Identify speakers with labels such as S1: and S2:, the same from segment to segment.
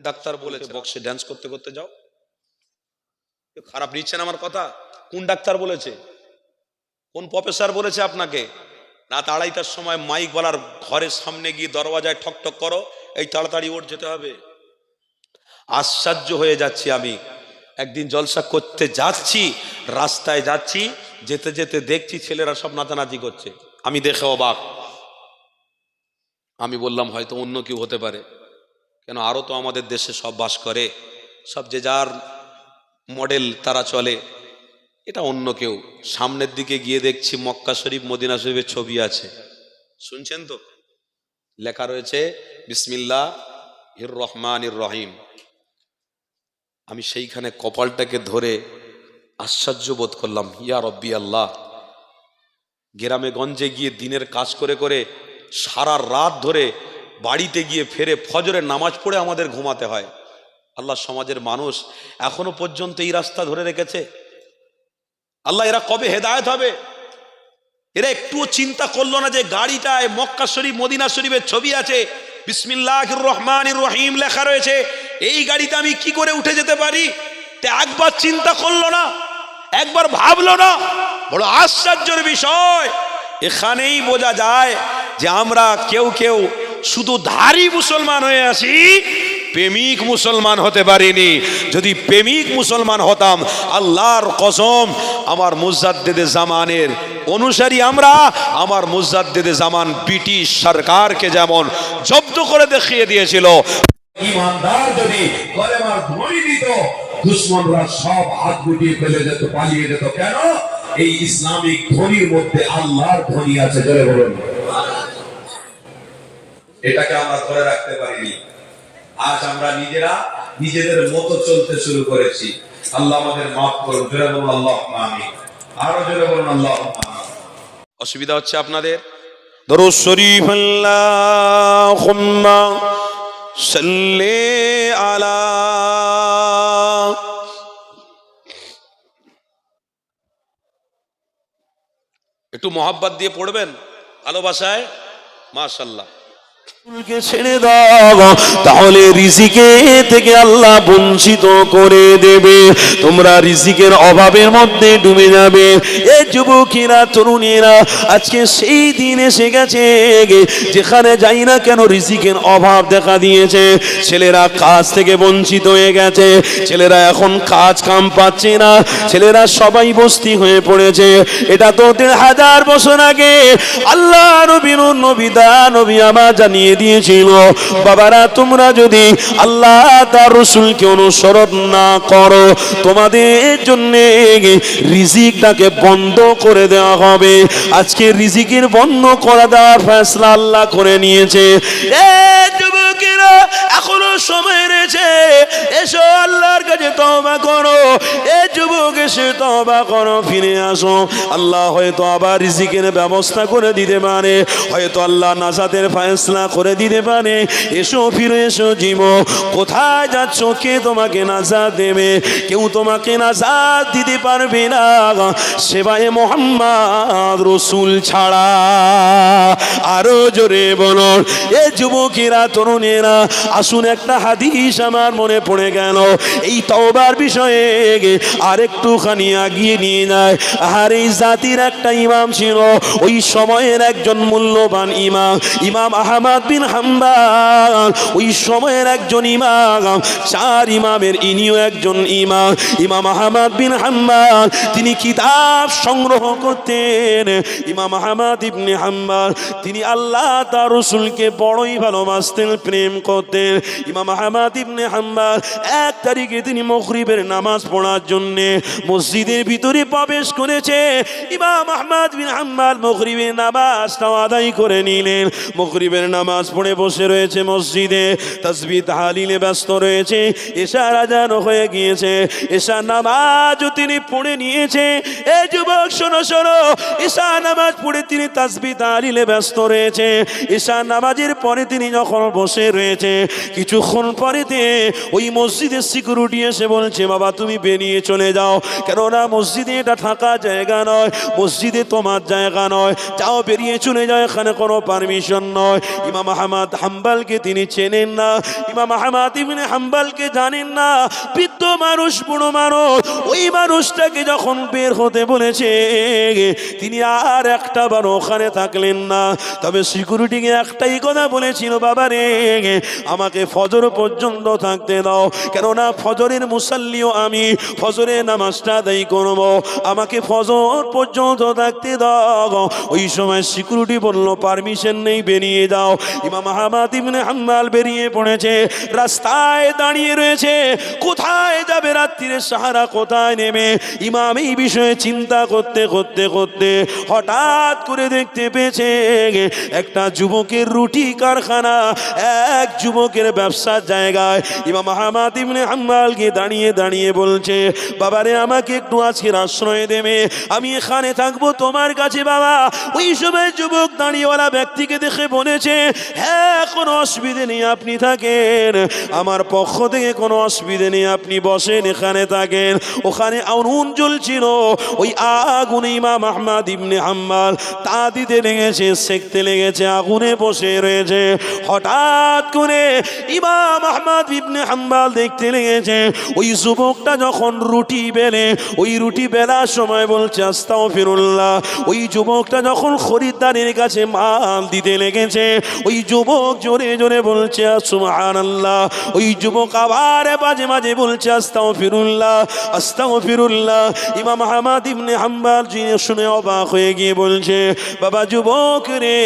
S1: Doctor বলেছে। বক্সে dance করতে করতে যাও। খারাপ নিচ্ছেন আমার কথা? কোন ডাক্তার বলেছে? কোন প্রফেসর বলেছে আপনাকে? রাত আড়াইটার সময় মাইক বলার ঘরের সামনে গিয়ে দরওয়াজায় ঠক ঠক করো এই তাড়াতাড়ি ওর যেতে হবে। আশ্চর্য হয়ে যাচ্ছি আমি। একদিন জলসা করতে যাচ্ছি রাস্তায় যাচ্ছি যেতে যেতে দেখছি ছেলেরা সব নাচানাচি করছে। আমি দেখে অবাক। আমি বললাম হয়তো অন্য কেউ হতে পারে। কেন আরও তো আমাদের দেশে সব বাস করে, সব যে যার মডেল তারা চলে। এটা অন্য কেউ। সামনের দিকে গিয়ে দেখছি মক্কা শরীফ, মদিনা শরীফের ছবি আছে। শুনছেন তো? লেখা রয়েছে বিসমিল্লা ইর রহমান ইর রহিম। আমি সেইখানে কপালটাকে ধরে আশ্চর্য বোধ করলাম, ইয়া রব্বি আল্লাহ। গ্রামে গঞ্জে গিয়ে দিনের কাজ করে করে সারা রাত ধরে বাড়িতে গিয়ে ফেরে ফজরের নামাজ পড়ে আমাদের ঘুমাতে হয়। আল্লাহ সমাজের মানুষ এখনও পর্যন্ত এই রাস্তা ধরে রেখেছে। আল্লাহ এরা কবে হেদায়ত হবে? এরা একটুও চিন্তা করল না যে গাড়িটায় মক্কা শরীফ, মদিনা শরীফের ছবি আছে। বিসমিল্লাহ রহমান রহিম লেখা রয়েছে। এই গাড়িতে আমি কি করে উঠে যেতে পারি? একবার চিন্তা করল না, একবার ভাবলো না। বড় আশ্চর্যের বিষয়, এখানেই বোঝা যায় যে আমরা কেউ কেউ শুধু ধারী মুসলমান হয়ে আসি প্রেমিক মুসলমান হতে পারিনি। যদি প্রেমিক মুসলমান হতাম, আল্লাহর কসম, আমার মুজাদ্দেদে জামানের অনুসারী আমরা, আমার মুজাদ্দেদে জামান ব্রিটিশ সরকারকে যেমন জব্দ করে দেখিয়ে দিয়েছিল।
S2: ইসলামিক ধ্বনির মধ্যে আল্লাহর ধ্বনি আছে বলুন। এটাকে আমরা ধরে রাখতে পারিনি। আজ আমরা নিজেরা নিজেদের মতো চলতে শুরু করেছি। আল্লাহ আমাদের মাফ করুন জোরে বলুন আল্লাহ আমি আরও জোরে বলুন আল্লাহ
S1: অসুবিধা হচ্ছে আপনাদের? ধরো শরীফ আল্লাহুম্মা সাল্লি আলা একটু মহাব্বত দিয়ে পড়বেন ভালোবাসায়? মাশাল্লাহ
S3: কে ছেড়ে দাও। তাহলে রিজিকে থেকে আল্লাহ বঞ্চিত করে দেবে। তোমরা রিজিকের অভাবের মধ্যে ডুবে যাবে। যুবকেরা, তরুণীরা, আজকে সেই দিন এসে গেছে যেখানে যাই না কেন রিজিকের অভাব দেখা দিয়েছে। ছেলেরা কাজ থেকে বঞ্চিত হয়ে গেছে, ছেলেরা এখন কাজ কাম পাচ্ছে না, ছেলেরা সবাই বস্তি হয়ে পড়েছে। এটা তো হাজার বছর আগে আল্লাহ নবীন নবিদা নবী আমার জানিয়ে দিয়েছিল। বাবারা, তোমরা যদি আল্লাহ তার রসুলকে অনুসরণ না করো, তোমাদের জন্য রিজিকটাকে বন্ধ করে দেওয়া হবে। আজকে রিজিকের বন্ধ করা দেওয়ার ফেসলা আল্লাহ করে নিয়েছে। এখনও সময় রয়েছে। এসো আল্লাহর কাছে তবা করো। এ যুবক, এসে তবা করো, ফিরে আসো। আল্লাহ হয়তো আবার রিজিকের ব্যবস্থা করে দিতে পারে। হয়তো আল্লাহ নাজাতের ফয়সলা করে দিতে পারে। এসো, ফিরে এসো জীব কোথায় যাচ্ছ? কে তোমাকে নাজাত দেবে? কেউ তোমাকে নাজাত দিতে পারবে না। সেবায় মোহাম্মদ রসুল ছাড়া আরও জোরে বলো এ যুবকেরা তরুণেরা আসুন একটা হাদিস আমার মনে পড়ে গেল। এই তওবার বিষয়ে আর একটুখানি আগিয়ে নিয়ে যায়। আর এই জাতির একটা ইমাম ছিল, ওই সময়ের একজন মূল্যবান ইমাম ইমাম আহমদ বিন হাম্বাল। ওই সময়ের একজন ইমাম, চার ইমামের ইনিও একজন ইমাম ইমাম আহমদ বিন হাম্বাল। তিনি কিতাব সংগ্রহ করতেন, ইমাম আহমদ ইবনে হাম্বাল। তিনি আল্লাহ তার রসুলকে বড়ই ভালোবাসতেন প্রেম করতেন। ইমাম আহমদ ইবনে হাম্বাল, এক তারিখে তিনি মগরিবের নামাজ পড়ার জন্য মসজিদের ভিতরে প্রবেশ করেছে। ইমাম আহমদ বিন হাম্বাল মগরিবের নামাজটাও আদায় করে নিলেন। মগরিবের নামাজ পড়ে বসে রয়েছে মসজিদে তসবি তাহালিলে ব্যস্ত রয়েছে। এশার আজান হয়ে গিয়েছে। এশা নামাজ তিনি পড়ে নিয়েছে। এ যুবক, শোনো শোনো। ঈশা নামাজ পড়ে তিনি তাসবি তাহালিলে ব্যস্ত রয়েছে। ঈশা নামাজের পরে তিনি যখন বসে রয়েছে। কিছুক্ষণ পরেতে ওই মসজিদের সিকিউরিটি এসে বলছে, বাবা, তুমি বেরিয়ে চলে যাও। কেননা মসজিদে এটা থাকা জায়গা নয়, মসজিদে তোমার জায়গা নয়। যাও, বেরিয়ে চলে যাও, এখানে কোনো পারমিশন নয়। ইমাম আহমদ হাম্বালকে তিনি চেনেন না। ইমাম আহমদ ইবনে হাম্বালকে জানেন না। বৃদ্ধ মানুষ, বুড়ো মানুষ, ওই মানুষটাকে যখন বের হতে বলেছে, তিনি আর একটা বার ওখানে থাকলেন না। তবে সিকিউরিটিকে একটাই কথা বলেছিল, বাবা রে আমাকে ফজর পর্যন্ত থাকতে দাও। কেননা ফজরের মুসাল্লিও আমি, ফজরের নামাজটা আদায় করব। আমাকে ফজর পর্যন্ত থাকতে দাও। ওই সময় সিকিউরিটি বলল, পারমিশন নেই, বেরিয়ে যাও। ইমাম আহমদ ইবনে হাম্মাল বেরিয়ে পড়েছে, রাস্তায় দাঁড়িয়ে রয়েছে। কোথায় যাবে রাত্রিরে সাহারা, কোথায় নেমে? ইমাম এই বিষয়ে চিন্তা করতে করতে করতে হঠাৎ করে দেখতে পেয়েছে, একটা যুবকের রুটি কারখানা এক যুবকের ব্যবসার জায়গায় ইমাম আহমদ ইবনে হাম্মালকে দাঁড়িয়ে দাঁড়িয়ে বলছে, বাবারে, আমাকে একটু আজকের আশ্রয় দেবে। আমি এখানে থাকব তোমার কাছে, বাবা। ওই সময় যুবক দাঁড়িয়েওয়ালা ব্যক্তিকে দেখে বলেছে হ্যাঁ কোনো অসুবিধে নেই, আপনি থাকেন। আমার পক্ষ থেকে কোনো অসুবিধে নেই, আপনি বসেন, এখানে থাকেন। ওখানে আগুন জ্বলছিল। ওই আগুন ইমাম আহমদ ইবনে হাম্মাল তা দিতে লেগেছে, সেকতে লেগেছে, আগুনে বসে রয়েছে। হঠাৎ করে ইমাম আহমদ ইবনে হাম্মাল দেখতে লেগেছে। ওই যুবকটা যখন রুটি বেলে, ওই রুটি বেলার সময় বলছে আস্তাও ফিরুল্লাহ ওই যুবকটা যখন খরিদ্দারের কাছে মাল দিতে লেগেছে, ওই যুবক জোরে জোরে বলছে সুমান আল্লাহ ওই যুবক আবার মাঝে মাঝে বলছে আস্তাও ফিরুল্লাহ আস্তাও ফিরুল্লাহ ইমাম আহমদ ইবনে হাম্বাল যিনি শুনে অবাক হয়ে গিয়ে বলছে, বাবা যুবক রে,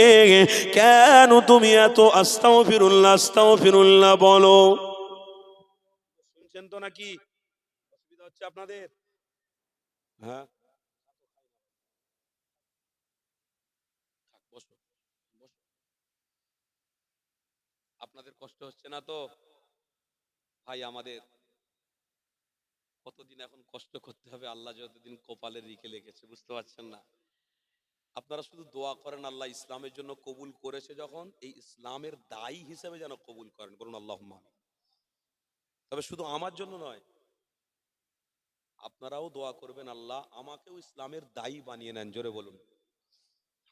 S3: কেন তুমি এত আস্তাও ফিরুল্লাহ বলো। শুনছেন তো নাকি? অসুবিধা হচ্ছে আপনাদের? হ্যাঁ।
S1: আপনাদের কষ্ট হচ্ছে না তো? ভাই আমাদের কতদিন এখন কষ্ট করতে হবে? আল্লাহ যতদিন কপালে রিখে লেগেছে বুঝতে পারছেন না? আপনারা শুধু দোয়া করেন আল্লাহ ইসলামের জন্য কবুল করেছে যখন, এই ইসলামের দায়ী হিসেবে যেন কবুল করেন। বলুন আল্লাহ তবে শুধু আমার জন্য নয়, আপনারাও দোয়া করবেন, আল্লাহ আমাকেও ইসলামের দায়ী বানিয়ে নেন, জোরে বলুন।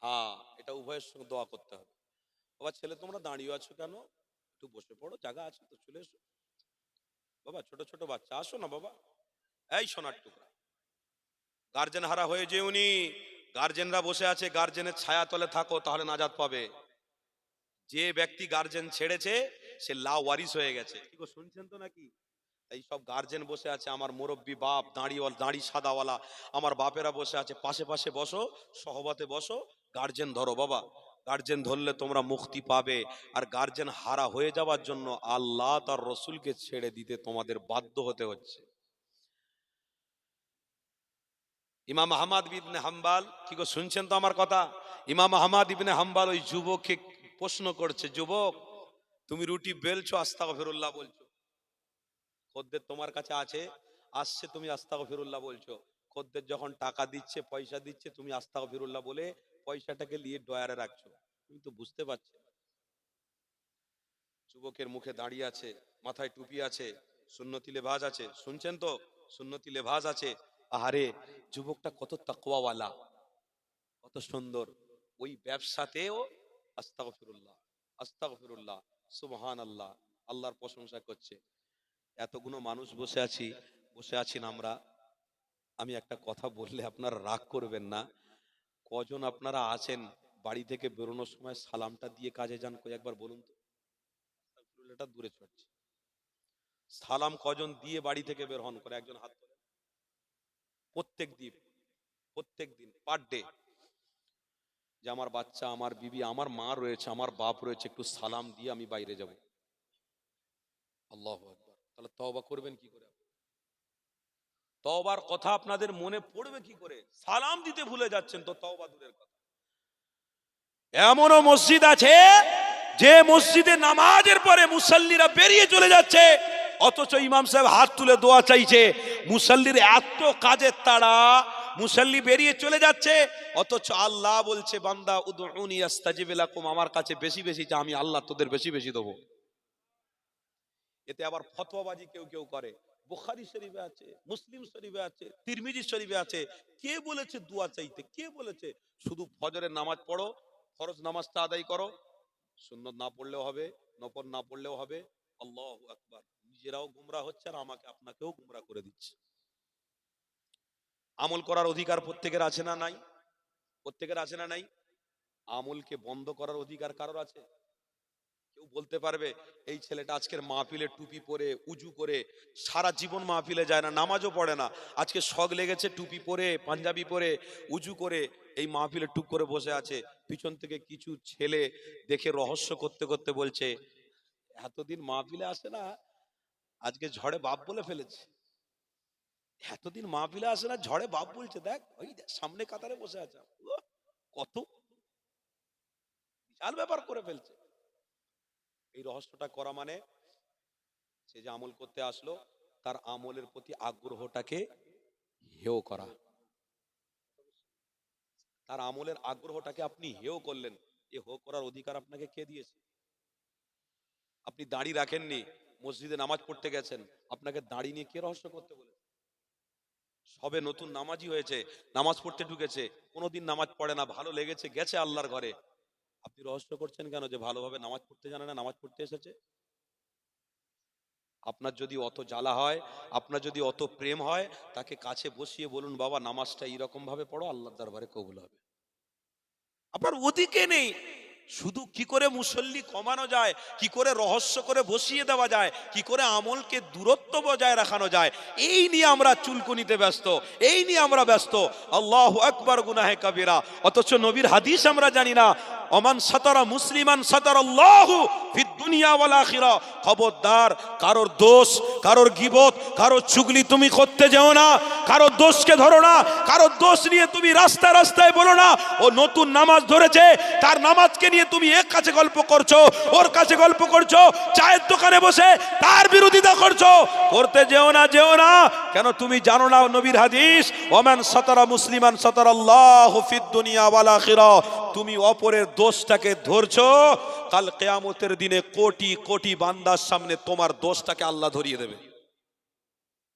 S1: হ্যাঁ এটা উভয়ের সঙ্গে দোয়া করতে হবে। বাবা, ছেলে তোমরা দাঁড়িয়ে আছো কেন? একটু বসে পড়ো, জায়গা আছে তো, চলে এসো। বাবা, ছোট ছোট বাচ্চা, আসো না বাবা। এই সোনার টুকরা। গার্জেন হারা হয়ে যে উনি গার্জেনরা বসে আছে গার্জেনের ছায়া তলে থাকো তাহলে নাজাত পাবে। যে ব্যক্তি গার্জেন ছেড়েছে সে লা ওয়ারিস হয়ে গেছে। কি শুনছেন তো নাকি? এই সব গার্জেন বসে আছে আমার মুরব্বী বাপ দাঁড়িওয়াল দাঁড়ি সাদাওয়ালা আমার বাপেরা বসে আছে পাশে পাশে বসো সহবাতে বসো গার্জেন ধরো বাবা। গার্জেন ধরলে তোমরা মুক্তি পাবে আর গার্জেন হারা হয়ে যাওয়ার জন্য আল্লাহ তার রসুলকে ছেড়ে দিতে তোমাদের বাধ্য হতে হচ্ছে। ইমাম আহমাদ ইবনে হাম্বাল, কি গো শুনছেন তো আমার কথা? ইমাম আহমাদ ইবনে হাম্বাল ওই যুবককে প্রশ্ন করছে, যুবক, তুমি রুটি বেলছো আস্তাগ ফিরুল্লাহ বলছো। খদ্দের তোমার কাছে আছে, আসছে তুমি আস্তাগ ফিরুল্লাহ বলছো। খদ্দের যখন টাকা দিচ্ছে, পয়সা দিচ্ছে, তুমি আস্তাগ ফিরুল্লাহ বলে পয়সাটাকে নিয়ে ডয়ারে রাখছো। তুমি তো বুঝতে পারছ। যুবকের মুখে দাঁড়িয়ে আছে, মাথায় টুপি আছে, সুন্নতি লেভাজ আছে। শুনছেন তো? সুন্নতি লেভাজ আছে। আহারে, যুবকটা কত তাকওয়াওয়ালা, কত সুন্দর। ওই ব্যবসাতেও আস্তাগ ফিরুল্লাহ আস্তাগ ফিরুল্লাহ সুবহান আল্লাহ আল্লাহর প্রশংসা করছে। এতগুলো মানুষ বসে আছি বসে আছি না আমরা। আমি একটা কথা বললে আপনারা রাগ করবেন না। কজন আপনারা আছেন বাড়ি থেকে বেরোনোর সময় সালামটা দিয়ে কাজে যান, কই একবার বলুন তো? দূরে চড়ছে সালাম কজন দিয়ে বাড়ি থেকে বের হন? করে একজন হাত তোলেন। প্রত্যেক দিন প্রত্যেক দিন পার ডে যে আমার বাচ্চা, আমার বিবি, আমার মা রয়েছে, আমার বাপ রয়েছে, একটু সালাম দিয়ে আমি বাইরে যাব। আল্লাহ তাহলে তওবা করবেন কি করে? তবার কথা আপনাদের মনে পড়বে কি করে? সালাম দিতে ভুলে যাচ্ছেন তো তওবা দূরের কথা। এমনও মসজিদ আছে যে মসজিদে নামাজের পরে মুসল্লিরা বেরিয়ে চলে যাচ্ছে, অথচ ইমাম সাহেব হাত তুলে দোয়া চাইছে মুসল্লির এত কাজের তাড়া, মুসল্লি বেরিয়ে চলে যাচ্ছে, অথচ আল্লাহ বলছে, বান্দা আস্তাজিব আমার কাছে বেশি বেশি চা আমি আল্লাহ তোদের বেশি বেশি দেবো। এতে আবার ফতোয়াবাজি কেউ কেউ করে। বুখারি শরীফে আছে, মুসলিম শরীফে আছে, তিরমিজি শরীফে আছে। কে বলেছে দোয়া চাইতে? কে বলেছে? শুধু ফজরের নামাজ পড়ো, ফরজ নামাজটা আদায় করো। সুন্নত না পড়লেও হবে, নফল না পড়লেও হবে। আল্লাহ আকবার। নিজেরাও গুমরা হচ্ছে আর আমাকে আপনাকেও গুমরা করে দিচ্ছে। আমল করার অধিকার প্রত্যেকের আছে না নাই? প্রত্যেকের আছে না নাই? আমলকে বন্ধ করার অধিকার কারোর আছে? কেউ বলতে পারবে, এই ছেলেটা আজকের মাহফিলে টুপি পরে উজু করে সারা জীবন মাহফিলে যায় না, নামাজও পড়ে না। আজকে শখ লেগেছে টুপি পরে, পাঞ্জাবি পরে, উজু করে এই মাহফিলে টুক করে বসে আছে। পিছন থেকে কিছু ছেলে দেখে রহস্য করতে করতে বলছে, এতদিন মাহফিলে আসে না আজকে ঝড়ে বাপ বলে ফেলেছে। এতদিন মা মাহফিলে আসে না, ঝড়ে বাপ বলছে, দেখ, ওই সামনে কাতারে বসে আছে। কত? বিশাল ব্যাপার করে ফেলছে। এই রহস্যটা করা মানে সে যে আমল করতে আসলো, তার আমলের প্রতি আগ্রহটাকে হেয় করা। তার আমলের আগ্রহটাকে আপনি হেয় করলেন। এ হো করার অধিকার আপনাকে কে দিয়েছে? আপনি দাড়ি রাখেননি। মসজিদে নামাজ পড়তে গেছেন, আপনাকে দাড়ি নিয়ে কে রহস্য করতে বলে সবে নতুন নামাজি হয়েছে, নামাজ পড়তে ঢুকেছে, কোনোদিন নামাজ পড়ে না, ভালো লেগেছে, গেছে আল্লাহর ঘরে। আপনি রহস্য করছেন কেন যে ভালোভাবে নামাজ পড়তে জানে না, নামাজ পড়তে এসেছে? আপনার যদি অত জ্বালা হয়, আপনার যদি অত প্রেম হয়, তাকে কাছে বসিয়ে বলুন, বাবা, নামাজটা এইরকম ভাবে পড়ো, আল্লাহর দরবারে কবুল হবে। আপনার ওদিকে নেই। শুধু কি করে মুসল্লি কমানো যায়, কি করে রহস্য করে বসিয়ে দেওয়া যায়, কি করে আমলকে দূরত্ব বজায় রাখানো যায়, এই নিয়ে আমরা চুলকুনিতে ব্যস্ত, এই নিয়ে আমরা ব্যস্ত। আল্লাহ একবার গুনাহে কাবিরা। অথচ নবীর হাদিস আমরা জানি না, অমান সাতারা মুসলিমান সাতার আল্লাহ দুনিয়া ওয়াল আখিরা। খবরদার, কারোর দোষ, কারোর গিবত, কারোর চুগলি তুমি করতে যেও না, কারোর দোষকে ধরো না, কারোর দোষ নিয়ে তুমি রাস্তায় রাস্তায় বলো না, ও নতুন নামাজ ধরেছে, তার নামাজকে নিয়ে তুমি এক কাছে গল্প করছ, ওর কাছে গল্প করছ, চায়ের দোকানে বসে তার বিরোধিতা করছ, করতে যেও না যেও না, কেন তুমি জানো না নবীর হাদিস, ওমান সাতারা মুসলিমান সাতার আল্লাহ ফিদ দুনিয়া ওয়াল আখিরা। তুমি অপরের দোষটাকে ধরছো, কাল কেয়ামতের দিনে কোটি কোটি বান্দার সামনে তোমার দোষটাকে আল্লাহ ধরিয়ে দেবে।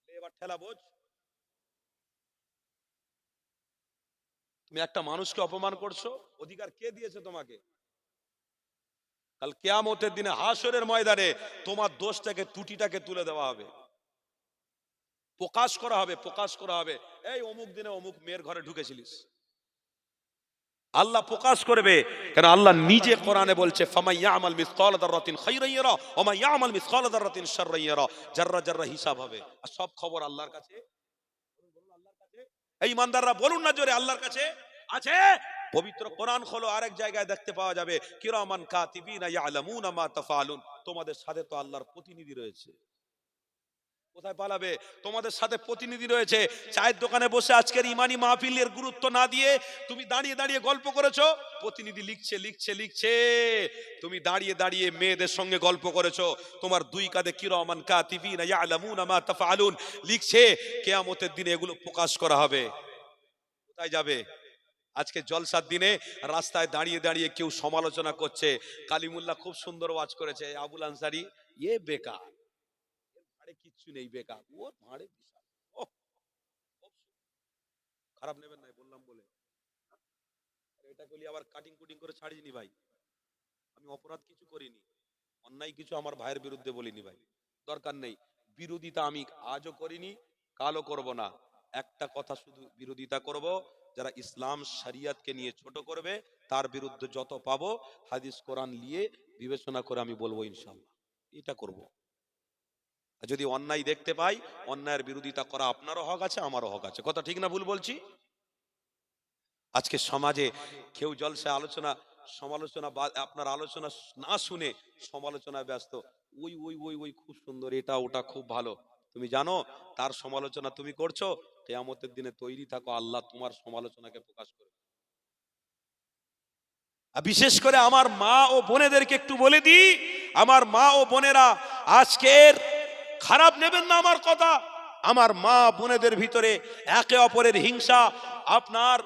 S1: এবার ঠেলা বোঝ। তুমি একটা মানুষকে অপমান করছ, অধিকার কে দিয়েছে তোমাকে? কাল কেয়ামতের দিনে হাসরের ময়দানে তোমার দোষটাকে, ত্রুটিটাকে তুলে দেওয়া হবে। প্রকাশ করা হবে, প্রকাশ করা হবে। এই অমুক দিনে অমুক মেয়ের ঘরে ঢুকেছিলিস। আল্লাহ প্রকাশ করবে। কেন আল্লাহ নিজে কোরআনে বলছে সব খবর আল্লাহর কাছে? বলুন না জোরে, আল্লাহর কাছে আছে? পবিত্র কোরআন খোলো, আরেক জায়গায় দেখতে পাওয়া যাবে, কিরামান তোমাদের সাথে তো আল্লাহর প্রতিনিধি রয়েছে। কোথায় পালাবে? তোমাদের সাথে প্রতিনিধি রয়েছে। চায়ের দোকানে বসে আজকের ইমানি মাহফিলের গুরুত্ব না দিয়ে তুমি দাঁড়িয়ে দাঁড়িয়ে গল্প করেছ? প্রতিনিধি লিখছে লিখছে লিখছে। তুমি দাঁড়িয়ে দাঁড়িয়ে মেয়েদের সঙ্গে গল্প করেছ। তোমার দুই কাঁধে কিরমান কাতিবিনা ইয়ালামুনা মা তাফআলুন লিখছে, কিয়ামতের দিনে এগুলো প্রকাশ করা হবে। কোথায় যাবে? আজকে জলসার দিনে রাস্তায় দাঁড়িয়ে দাঁড়িয়ে কেউ সমালোচনা করছে। কালিমুল্লাহ খুব সুন্দর ওয়াজ করেছে আবুল আনসারি, এ বেকার। কিচ্ছু নেই, বেকার। ওর ভাড়ে বিশাল। খারাপ নেবেন নাই বললাম বলে। এটা করলি আবার কাটিং কুটিং করে ছাড়িনি ভাই? আমি অপরাধ কিছু করিনি। অন্যায় কিছু আমার ভাইয়ের বিরুদ্ধে বলিনি ভাই। দরকার নেই। বিরোধিতা আমি আজও করিনি, কালও করব না। একটা কথা শুধু বিরোধিতা করব, যারা ইসলাম শরিয়তকে নিয়ে ছোট করবে, তার বিরুদ্ধে যত পাবো, হাদিস কোরআন নিয়ে বিবেচনা করে আমি বলব ইনশাল্লাহ এটা করব। যদি অন্যায় দেখতে পাই, অন্যায়ের বিরোধিতা করা আপনারও হক আছে, আমারও হক আছে। কথা ঠিক না ভুল বলছি? আজকে সমাজে কেউ জলসে আলোচনা, সমালোচনা বা আপনার আলোচনা না শুনে সমালোচনায় ব্যস্ত, ওই ওই ওই ওই খুব সুন্দর, এটা, ওটা খুব ভালো। তুমি জানো, তার সমালোচনা তুমি করছ, কেয়ামতের দিনে তৈরি থাকো, আল্লাহ তোমার সমালোচনাকে প্রকাশ করবে। বিশেষ করে আমার মা ও বোনেদেরকে একটু বলে দিই, আমার মা ও বোনেরা, আজকের খারাপ নেবেন না আমার কথা। আমার মা বোনেদের ভিতরে একে অপরের হিংসা আপনার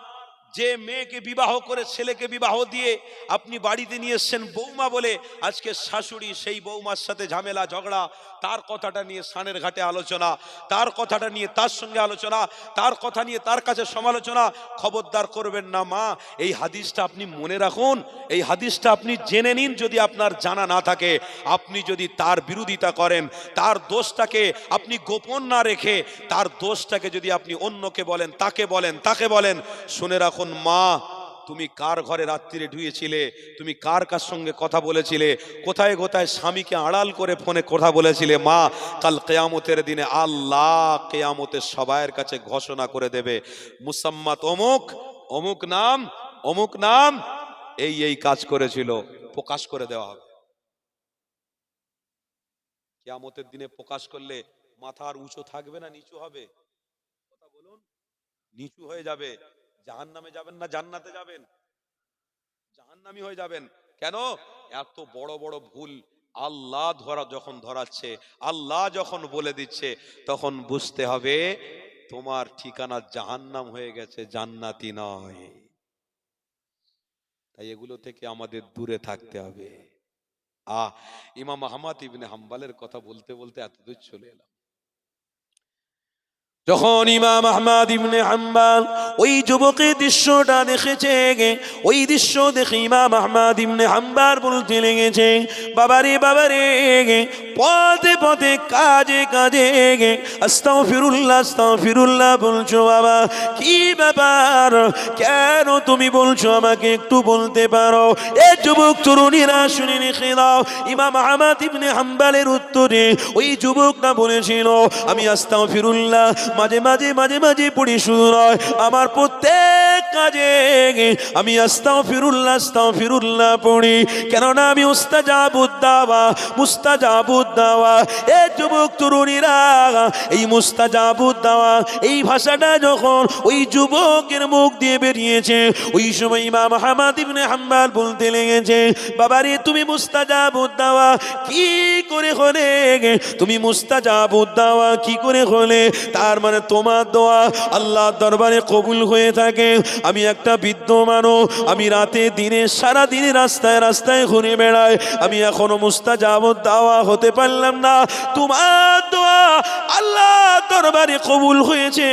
S1: যে মেয়েকে বিবাহ করে ছেলেকে বিবাহ দিয়ে আপনি বাড়িতে নিয়ে এসছেন বৌমা বলে আজকে শাশুড়ি সেই বৌমার সাথে ঝামেলা, ঝগড়া, তার কথাটা নিয়ে সানের ঘাটে আলোচনা, তার কথাটা নিয়ে তার সঙ্গে আলোচনা, তার কথা নিয়ে তার কাছে সমালোচনা, খবরদার করবেন না মা। এই হাদিসটা আপনি মনে রাখুন, এই হাদিসটা আপনি জেনে নিন যদি আপনার জানা না থাকে। আপনি যদি তার বিরোধিতা করেন, তার দোষটাকে আপনি গোপন না রেখে তার দোষটাকে যদি আপনি অন্যকে বলেন, তাকে বলেন তাকে বলেন, শুনে রাখুন মা, তুমি কার ঘরে রাত্রিরে ঢুয়েছিলে? তুমি কার কার সঙ্গে কথা বলেছিলে? কোথায় কোথায় স্বামীকে আড়াল করে ফোনে কথা বলেছিলে? মা, কাল কেয়ামতের দিনে আল্লাহ কেয়ামতের সবাইয়ের কাছে ঘোষণা করে দেবে। মুসাম্মাত অমুক অমুক নাম অমুক নাম, এই এই কাজ করেছিল, প্রকাশ করে দেওয়া হবে। কেয়ামতের দিনে প্রকাশ করলে মাথার উঁচু থাকবে না, নিচু হবে? কথা বলুন, নিচু হয়ে যাবে। জাহান নামে যাবেন না জান্নাতে যাবেন? জাহান্নামি হয়ে যাবেন। কেন? এত বড় বড় ভুল আল্লাহ ধরা যখন ধরাচ্ছে, আল্লাহ যখন বলে দিচ্ছে, তখন বুঝতে হবে তোমার ঠিকানা জাহান্নাম হয়ে গেছে, জান্নাতি নয়। তাই এগুলো থেকে আমাদের দূরে থাকতে হবে। আহ, ইমাম আহমদ ইবনে হাম্বালের কথা বলতে বলতে এতদূর চলে এলাম।
S3: যখন ইমাম আহমদ ইবনে হাম্বাল ওই যুবকের দৃশ্যটা দেখেছে গে ওই দৃশ্য দেখে ইমাম আহমদ ইবনে হাম্বাল বলতে লেগেছে, বাবারে বাবারে, পথে পথে, কাজে কাজে গে আস্তাও ফিরুল্লাহ আস্তাও ফিরুল্লাহ বলছো বাবা, কি ব্যাপার? কেন তুমি বলছো আমাকে একটু বলতে পারো? এ যুবক তরুণীরা শুনে রেখে দাও, ইমাম আহমদ ইবনে হাম্বালের উত্তরে ওই যুবকটা বলেছিল, আমি আস্তাও ফিরুল্লাহ মাঝে মাঝে মাঝে মাঝে পড়ি শুধু নয়, আমার প্রত্যেক কাজে আমি আস্তাও ফিরুল্লাহ আস্তাও ফিরুল্লাহ পড়ি। কেননা আমি উস্তাজাবুদ্দাওয়া মুস্তাজাবুদ্দাওয়া, এ যুবক, তরুণীরা, এই মুস্তাজাবুদ্দাওয়া, এই ভাষাটা যখন ওই যুবকের মুখ দিয়ে বেরিয়েছে, ওই সময় ইমাম আহমদ ইবনে হাম্বাল বলতে লেগেছে বাবারে তুমি মুস্তাজাবুদ্দাওয়া কি করে হলে তুমি মুস্তাজাবুদ্দাওয়া কি করে হলে? তার মানে তোমার দোয়া আল্লাহ দরবারে কবুল হয়ে থাকে। আমি একটা বৃদ্ধ মানো আমি রাতে দিনে, সারা দিনে রাস্তায় রাস্তায় ঘুরে বেড়াই। আমি এখনও মুস্তা যাবত দাওয়া হতে পারলাম না। তোমার দোয়া আল্লাহ দরবারে কবুল হয়েছে।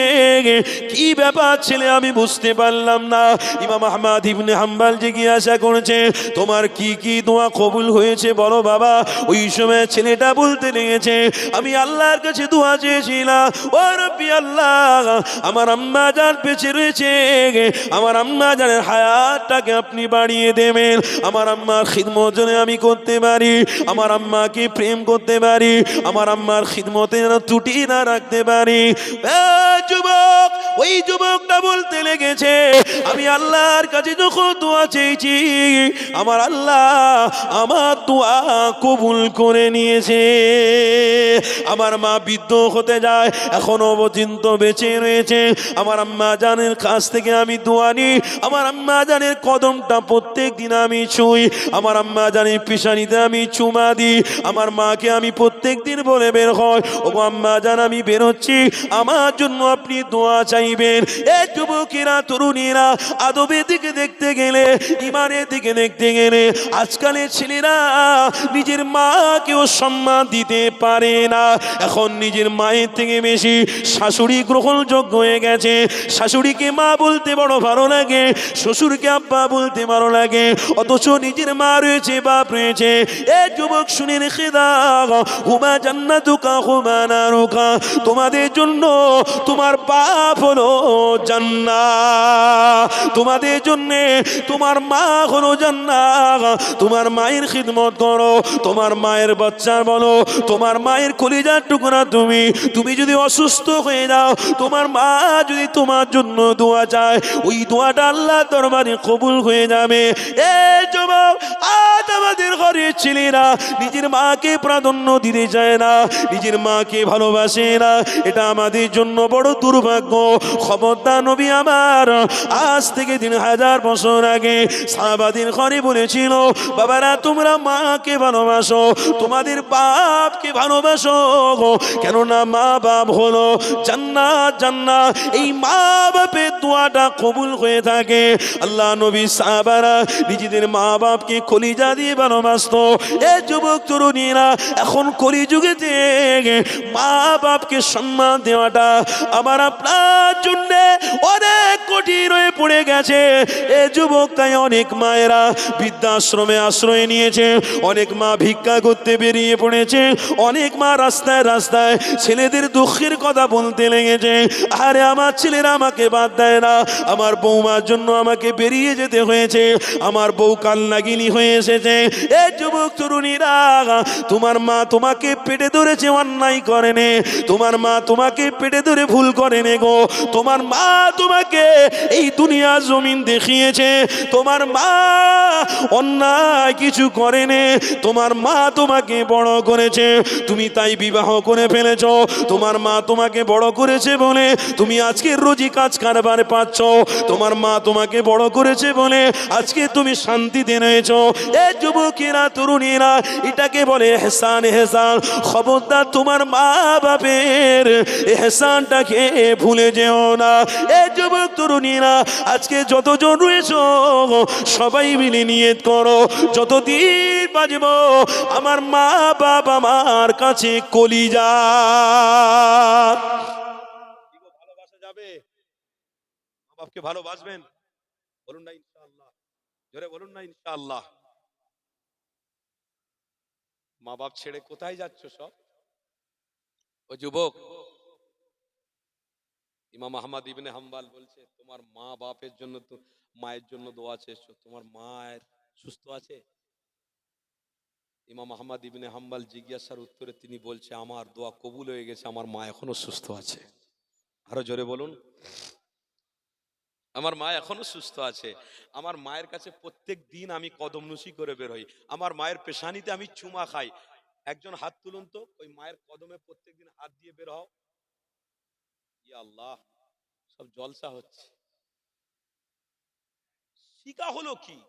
S3: কি ব্যাপার ছেলে, আমি বুঝতে পারলাম না। ইমাম আহমদ ইবনে হাম্বাল জিজ্ঞাসা করেছে, তোমার কি কি দোয়া কবুল হয়েছে বলো বাবা? ওই সময় ছেলেটা বলতে লেগেছে, আমি আল্লাহর কাছে দোয়া চেয়েছিলাম। ও রব্বি আল্লাহ, আমার আম্মা জান বেঁচে রয়েছে, আমার আম্মা জানের হায়াতটাকে আপনি বাড়িয়ে দেবেন। আমার আম্মার খিদমত আমি করতে পারি, আমার আম্মাকে প্রেম করতে পারি, আমার আম্মার খিদমতে যেন ত্রুটি না রাখতে পারি। যুবক, ওই যুবকটা বলতে লেগেছে, আমি আল্লাহর কাছে যখন দোয়া চেয়েছি, আমার আল্লাহ আমার দোয়া কবুল করে নিয়েছে। আমার মা বৃদ্ধ হতে যায়, এখনও পর্যন্ত বেঁচে রয়েছে। আমার আম্মা জানের কাছ থেকে আমি দোয়া নিই। আমার আম্মা জানের কদমটা প্রত্যেক দিন আমি ছুঁই। আমার আম্মা জানের পিসানিতে আমি চুমা দিই। আমার মাকে আমি প্রত্যেক দিন বলে বের হয় ও আম্মা, জান, আমি বেরোচ্ছি। আমার জন্য আপনি দোয়া চাইবেন। এ যুবকেরা, তরুণীরা, আদবের দিকে দেখতে গেলে ইমানের দিকে দেখতে গেলে, আজকালের ছেলেরা নিজের মাকেও সম্মান দিতে পারে না। এখন নিজের মায়ের থেকে বেশি শাশুড়ি গ্রহণযোগ্য হয়ে গেছে। শাশুড়িকে মা বলতে বড় ভালো লাগে, শ্বশুরকে আব্বা বলতে ভালো লাগে, অথচ নিজের মা রয়েছে, বাপ রয়েছে। এ যুবক, শুনে রেখে দাও। হুমা জান্নাতুকা হুমা তোমাদের জন্য তোমার বাপ হলো জান্না তোমাদের জন্য তোমার মা হলো জান্না তোমার মায়ের খিদমত করো, তোমার মায়ের বাচ্চা বলো, তোমার মায়ের কলিজার টুকরা তুমি। তুমি যদি অসুস্থ হয়ে যাও, তোমার মা যদি তোমার জন্য দোয়া চায়, ওই দোয়াটা আল্লাহ দরবারে কবুল হয়ে যাবে। এ যুবক, আজ আমাদের ঘরের ছেলেরা নিজের মাকে প্রাধান্য দিতে চায় না। নিজের মাকে ভালোবাসে না, এটা আমাদের জন্য বড় দুর্ভাগ্য। খবরদার নবী আমার, আজ থেকে তিন হাজার বছর আগে সাহাবাদিন ঘরে বলেছিল, বাবারা, তোমরা মাকে ভালোবাসো, তোমাদের বাপকে ভালোবাসো কেননা মা বাপ হলো জান্নাত জান্নাত। এই মা বাপের দোয়াটা কবুল হয়ে থাকে। আল্লাহ নবী সাহাবারা নিজেদের মা বাপকে কলিজা দিয়ে ভালোবাসতো। এ যুবক তরুণীরা, এখন কলিযুগেতে মা বাপকে সম্মান দেওয়াটা আমার আপনার জন্যে অনেক কঠিন হয়ে পড়ে গেছে। এ যুবক তাই অনেক মায়েরা বৃদ্ধাশ্রমে আশ্রয় নিয়েছে। অনেক মা ভিক্ষা করতে বেরিয়ে পড়েছে। অনেক মা রাস্তায় রাস্তায় ছেলেদের দুঃখের কথা বলতে লেগেছে। আরে, আমার ছেলেরা আমাকে বাদ দেয় না। আমার বৌমার জন্য আমাকে বেরিয়ে যেতে হয়েছে। আমার বউ কান্নাগিনি হয়ে এসেছে। এ যুবক তরুণীরা, তোমার মা তোমাকে পেটে ধরেছে অন্যায় করেনে তোমার মা তোমাকে পেটে ধরে ভুল করেনে গো। তোমার মা তোমাকে এই দুনিয়া জমিন দেখিয়েছে, তোমার মা অন্যায় কিছু করেনে, তোমার মা তোমাকে বড় করেছে, তুমি তাই বিবাহ করে ফেলেছ, তোমার মা তোমাকে বড় করেছে বলে তুমি আজকে রোজি কাজ কারবার পাচ্ছ, তোমার মা তোমাকে বড় করেছে বলে আজকে তুমি শান্তিতে রয়েছ। এ যুবকেরা, তরুণীরা, এটাকে বলে হেসান হেসান খবরদার তোমার মা বাপের হেসানটাকে ভুলে যেও না। এ যুবক তরুণীরা আজকে যতজন রয়েছ সবাই মিলে নিয়ত করো যতদিন বাজব আমার মা বাপ আমার কাছে কলিজা।
S1: ভালোবাসা যাবে? মা বাপকে ভালোবাসবেন? বলুন না ইনশাআল্লাহ। জোরে বলুন না ইনশাআল্লাহ। মা বাপ ছেড়ে কোথায় যাচ্ছ সব? ও যুবক ইমাম আহমদ ইবনে হাম্বাল বলছে, তোমার মা বাপের জন্য তো, মায়ের জন্য দোয়া চেয়েছো, তোমার মায়ের সুস্থ আছে? ইমাম আহমদ ইবনে হাম্বাল জিজ্ঞাসার উত্তরে তিনি বলছে, আমার দোয়া কবুল হয়ে গেছে, আমার মা এখনও সুস্থ আছে। আরও জোরে বলুন। আমার মা এখনও সুস্থ আছে। আমার মায়ের কাছে প্রত্যেক দিন আমি কদমনুসি করে বের হই। আমার মায়ের পেশানিতে আমি চুমা খাই। একজন হাত তুলুন তো, ওই মায়ের কদমে প্রত্যেকদিন হাত দিয়ে বের হও। আল্লাহ, সব জলসা হচ্ছে। শিকা হলো কি?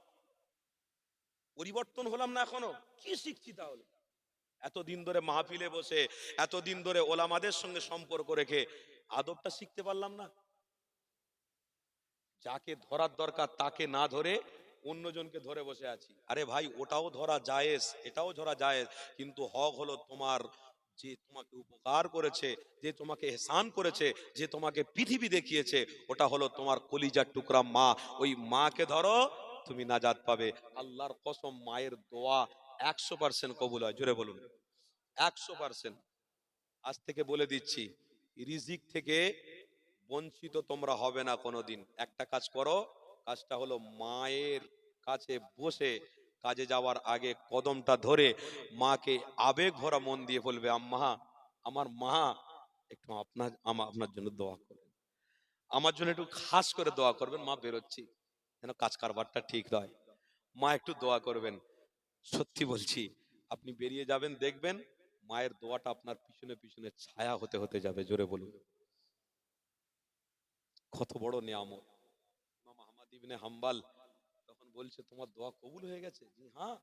S1: পরিবর্তন হলাম না এখনও? কি শিখছি তাহলে? এতদিন ধরে মাহফিলে বসে, এতদিন ধরে ওলামাদের সঙ্গে সম্পর্ক রেখে আদবটা শিখতে পারলাম না। যাকে ধরার দরকার তাকে না ধরে অন্যজনকে ধরে বসে আছি। আরে ভাই, ওটাও ধরা জায়েজ, এটাও ধরা জায়েজ, কিন্তু হক হলো তোমার যে তোমাকে উপকার করেছে, যে তোমাকে এহসান করেছে, যে তোমাকে পৃথিবী দেখিয়েছে, ওটা হলো তোমার কলিজার টুকরা মা। ওই মাকে ধরো, তুমি নাজাত পাবে। আল্লাহর কসম, মায়ের দোয়া একশো পার্সেন্ট কবুল হয়। জোরে বলুন। একশো পার্সেন্ট আজ থেকে বলে দিচ্ছি, রিজিক থেকে বঞ্চিত তোমরা হবে না কোনোদিন। একটা কাজ করো, কাজটা হলো মায়ের কাছে বসে কাজে যাওয়ার আগে কদমটা ধরে মাকে আবেগ ভরা মন দিয়ে বলবে, আম্মা, আমার মা একটু আপনার আপনার জন্য দোয়া করবেন। আমার জন্য একটু খাস করে দোয়া করবেন, মা, বেরোচ্ছি। যেন কাজ কারবারটা ঠিক হয়। মা, একটু দোয়া করবেন। সত্যি বলছি, আপনি বেরিয়ে যাবেন, দেখবেন মায়ের দোয়াটা আপনার পিছনে পিছনে ছায়া হতে হতে যাবে, জোরে বলুন। কত বড় নিয়ামত। ইমাম আহমদ ইবনে হাম্বাল বলছে তোমার দোয়া কবুল হয়ে গেছে? জি হ্যাঁ।